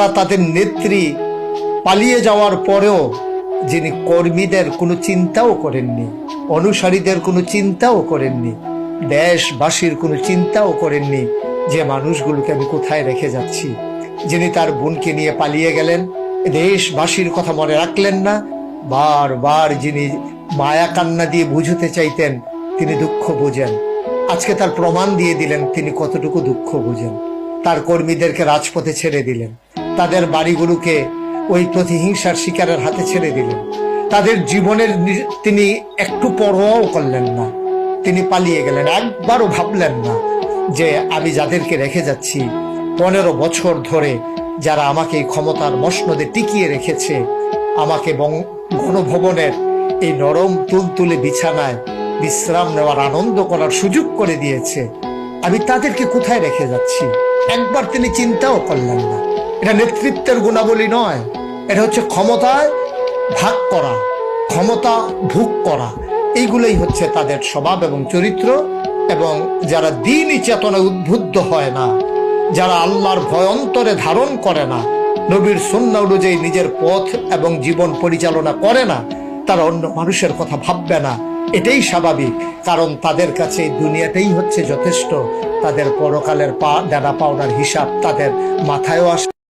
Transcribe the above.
তারা তাদের নেত্রী পালিয়ে যাওয়ার পরেও যিনি কর্মীদের কোনো চিন্তাও করেননি, অনুসারীদের কোনো চিন্তাও করেননি, দেশবাসীর কোনো চিন্তাও করেননি যে মানুষগুলোকে আমি কোথায় রেখে যাচ্ছি। যিনি তার বোনকে নিয়ে পালিয়ে গেলেন, দেশবাসীর কথা মনে রাখলেন না, বারবার যিনি মায়া কান্না দিয়ে বুঝতে চাইতেন, তিনি দুঃখ বুঝেন। আজকে তার প্রমাণ দিয়ে দিলেন তিনি কতটুকু দুঃখ বুঝেন। তার কর্মীদেরকে রাজপথে ছেড়ে দিলেন। তাদের বাড়িগুলোকে ওই প্রতিহিংসার শিকারের হাতে ছেড়ে দিলেন তাদের জীবনের তিনি একটু পরোয়াও করলেন না। তিনি পালিয়ে গেলেন। একবারও ভাবলেন না যে আমি যাদেরকে রেখে যাচ্ছি, পনেরো বছর ধরে যারা আমাকে এই ক্ষমতার মসনদে টিকিয়ে রেখেছে, আমাকে গণভবনের এই নরম তুলতুলে বিছানায় বিশ্রাম নেওয়ার আনন্দ করার সুযোগ করে দিয়েছে। আমি তাদেরকে কোথায় রেখে যাচ্ছি? একবার তিনি চিন্তাও করলেন না। এটা নেতৃত্বের গুণাবলী নয়। এটা হচ্ছে ক্ষমতায় ভাগ করা, ক্ষমতা ভোগ করা। এইগুলোই হচ্ছে তাদের স্বভাব এবং চরিত্র এবং যারা দিনই চেতনায় উদ্বুদ্ধ হয় না, যারা আল্লাহর ভয়ন্তরে ধারণ করে না, নবীর সন্না অনুযায়ী নিজের পথ এবং জীবন পরিচালনা করে না, তারা অন্য মানুষের কথা ভাববে না। এটাই স্বাভাবিক, কারণ তাদের কাছে দুনিয়াটাই হচ্ছে যথেষ্ট। তাদের পরকালের পা, দেনা পাওনার হিসাব তাদের মাথায়ও আসে।